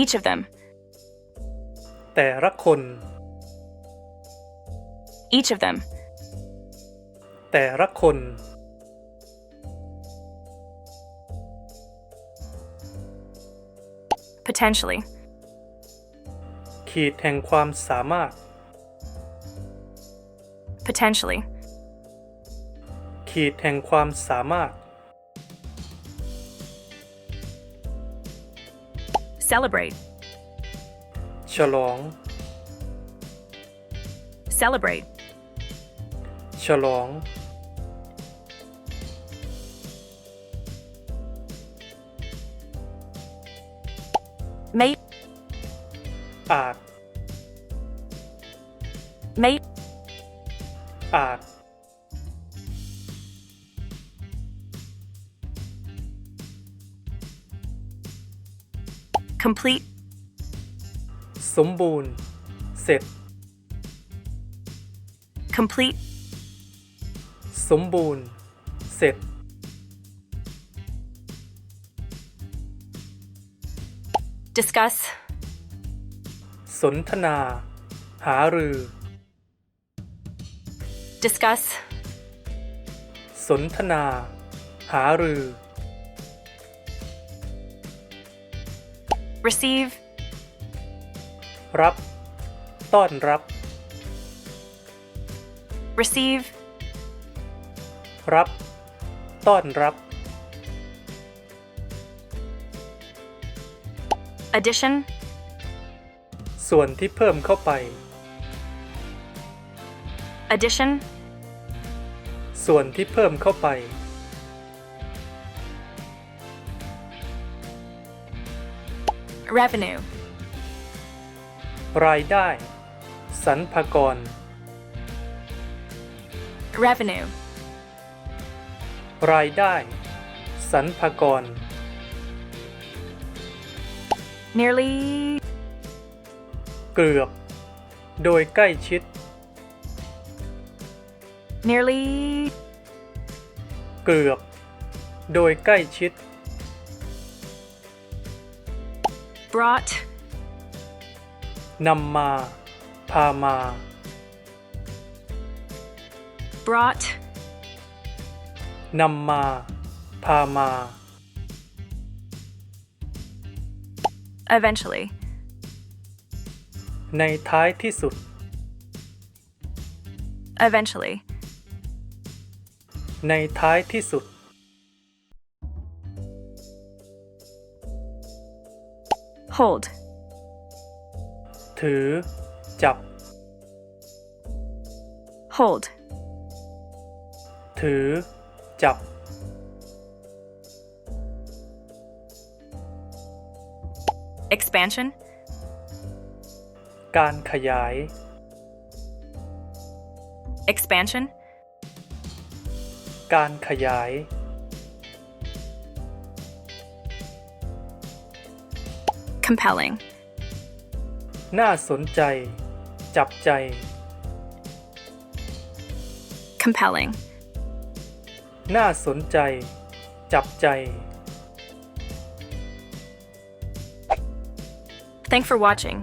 Each of them. แต่ละคน Each of them. แต่ละคน Potentially. ขีดแห่งความสามารถ Potentially. ขีดแห่งความสามารถ Celebrate. ฉลอง Celebrate. ฉลอง May. อาจ May. อ Complete. สมบูรณ์ เสร็จ Complete. สมบูรณ์ เสร็จ Discuss. สนทนา หารือ Discuss. สนทนา หารือ Receive. รับ ต้อนรับ Receive. รับ ต้อนรับ Addition. ส่วนที่เพิ่มเข้าไป Addition. ส่วนที่เพิ่มเข้าไป Revenue. รายได้ สรรพากร Revenue. รายได้ สรรพากร Nearly. เกือบ โดยใกล้ชิด Nearly. เกือบ โดยใกล้ชิด Brought. นำมา พามา Brought. นำมา พามา Eventually. ในท้ายที่สุด Eventually. ในท้ายที่สุด Hold. ถือ จับ Hold. ถือ จับ Expansion. การขยาย Expansion. การขยาย Compelling. น่าสนใจ จับใจ Compelling. น่าสนใจ จับใจ Thanks for watching.